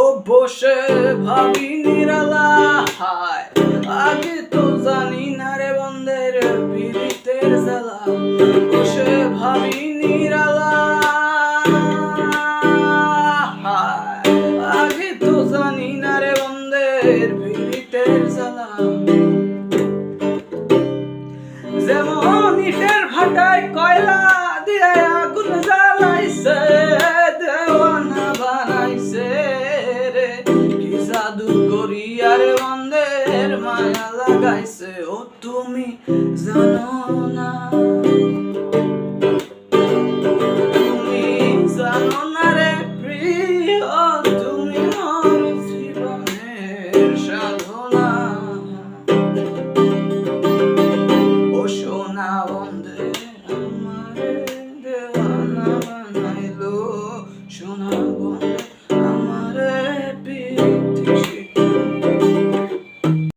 ও বসে ভাবি নিরালা। হায়, আগে তো জানি না রে বন্ধের পীড়িতের জ্বালা। বসে ভাবি নিরালা। আগে তো জানি না রে বন্ধের পীড়িতের জ্বালা। যেমন ইটের ভাটায় কয়লা দিয়ে জাদু করিয়ার বন্ধের মায়া লাগাইছে, ও তুমি জানো না। তুমি জানো না তুমি মোর সাধনা।